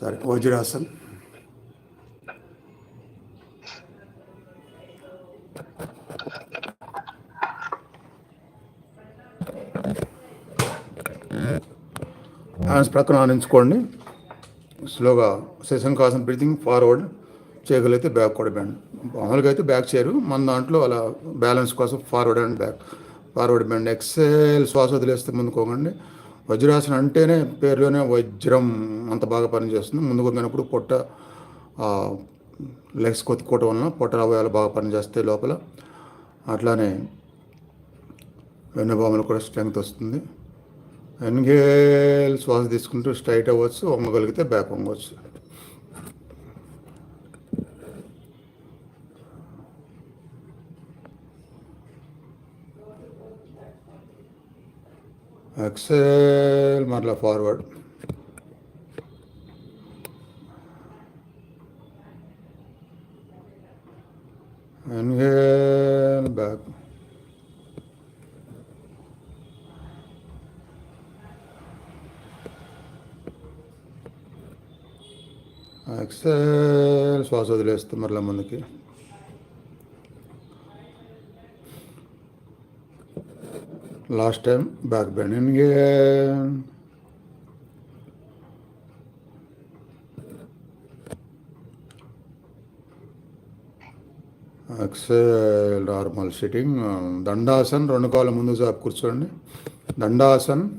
సరే వజ్రాసన్ హ్యాండ్స్ ప్రక్కన ఆనించుకోండి స్లోగా శశంకాసన్ బ్రీతింగ్ ఫార్వర్డ్ చేయగలిగితే బ్యాక్ కూడా బ్యాండ్ మామూలుగా అయితే బ్యాక్ చేయరు. మన దాంట్లో అలా బ్యాలెన్స్ కోసం forward and back. Forward bend exhale శ్వాస వదిలేస్తే ముందుకోకండి. వజ్రాసనం అంటేనే పేరులోనే వజ్రం అంత బాగా పనిచేస్తుంది. ముందుకు వంగినప్పుడు పొట్ట లెగ్స్ కొత్తుకోవటం వలన పొట్ట అవయాలు బాగా పనిచేస్తాయి లోపల. అట్లానే వెన్నుబాములు కూడా స్ట్రెంగ్త్ వస్తుంది. ఎన్గేల్ శ్వాస తీసుకుంటూ స్ట్రైట్ అవ్వచ్చు వంగగలిగితే బ్యాక్ వంగవచ్చు ఎక్సెల్ మరలా ఫార్వర్డ్ ఎన్గేల్ బ్యాక్ ఎక్సెల్ శ్వాస వదిలేస్తే మరలా ముందుకి. Last time back bend inhale normal sitting దండాసన్ రెండు కాళ్ళ ముందు చాపు కూర్చోండి. దండాసన్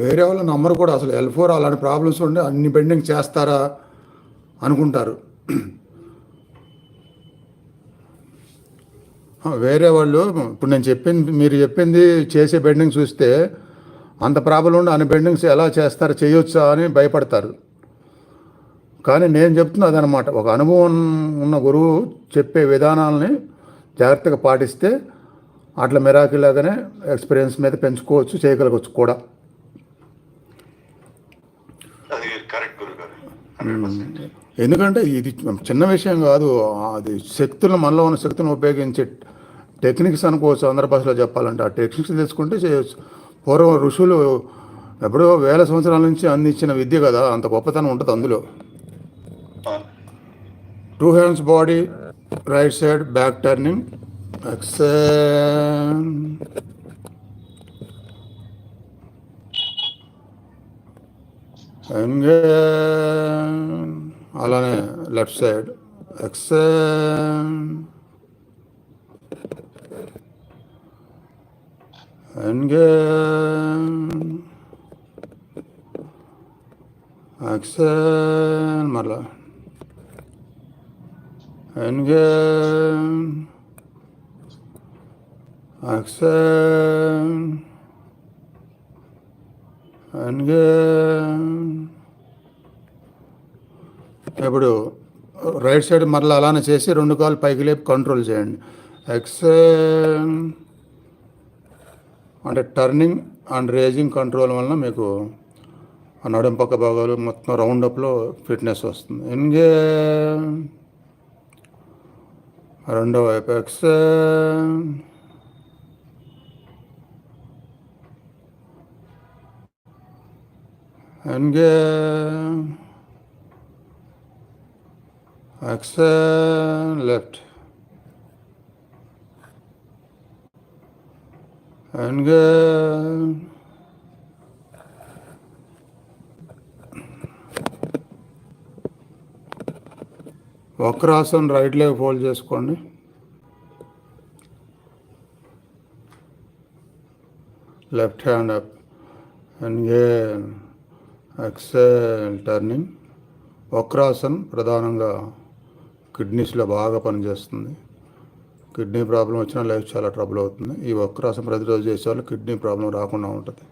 వేరే వాళ్ళ నమ్మరు కూడా. అసలు ఎల్ ఫోర్ అలాంటి ప్రాబ్లమ్స్ ఉండి అన్ని బెండింగ్ చేస్తారా అనుకుంటారు. వేరే వాళ్ళు ఇప్పుడు నేను చెప్పింది మీరు చెప్పింది చేసే బెండింగ్ చూస్తే అంత ప్రాబ్లం ఉండి అన్ని బెండింగ్స్ ఎలా చేస్తారు చేయొచ్చా అని భయపడతారు. కానీ నేను చెప్తున్నా అదనమాట. ఒక అనుభవం ఉన్న గురువు చెప్పే విధానాలని జాగ్రత్తగా పాటిస్తే అట్లా మిరాకిలాగానే ఎక్స్పీరియన్స్ మీద పెంచుకోవచ్చు చేయగలగవచ్చు కూడా. ఎందుకంటే ఇది చిన్న విషయం కాదు అది శక్తులను మనలో ఉన్న శక్తులను ఉపయోగించే టెక్నిక్స్ అనుకోవచ్చు ఆంధ్ర భాషలో చెప్పాలంటే ఆ టెక్నిక్స్ తెలుసుకుంటే పూర్వం ఋషులు ఎప్పుడో వేల సంవత్సరాల నుంచి అందించిన విద్య కదా అంత గొప్పతనం ఉంటుంది అందులో. Two hands body right side back turning exhale అలానే లెఫ్ట్ సైడ్ ఎక్సెల్ ఎక్సెల్ మరలా Engel. Axel. Engel. ఇప్పుడు రైట్ సైడ్ మరలా అలానే చేసి రెండు కాలు పైకి లేపి కంట్రోల్ చేయండి. ఎక్సెల్ అంటే టర్నింగ్ అండ్ రేజింగ్ కంట్రోల్ వలన మీకు ఆ నడుం పక్క భాగాలు మొత్తం రౌండ్ అప్లో ఫిట్నెస్ వస్తుంది. ఎన్గే రెండో వైపు exhale inhale exhale left inhale వక్రాసన్ right leg fold చేసుకోండి. Left hand up inhale exhale turning వక్రాసన్ ప్రధానంగా. కిడ్నీస్లో బాగా పనిచేస్తుంది కిడ్నీ ప్రాబ్లం వచ్చినా లైఫ్ చాలా ట్రబుల్ అవుతుంది ఈ వక్రాసం ప్రతిరోజు చేసే వాళ్ళు కిడ్నీ ప్రాబ్లం రాకుండా ఉంటుంది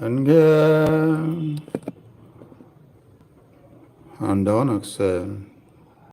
Engage. And down, exhale.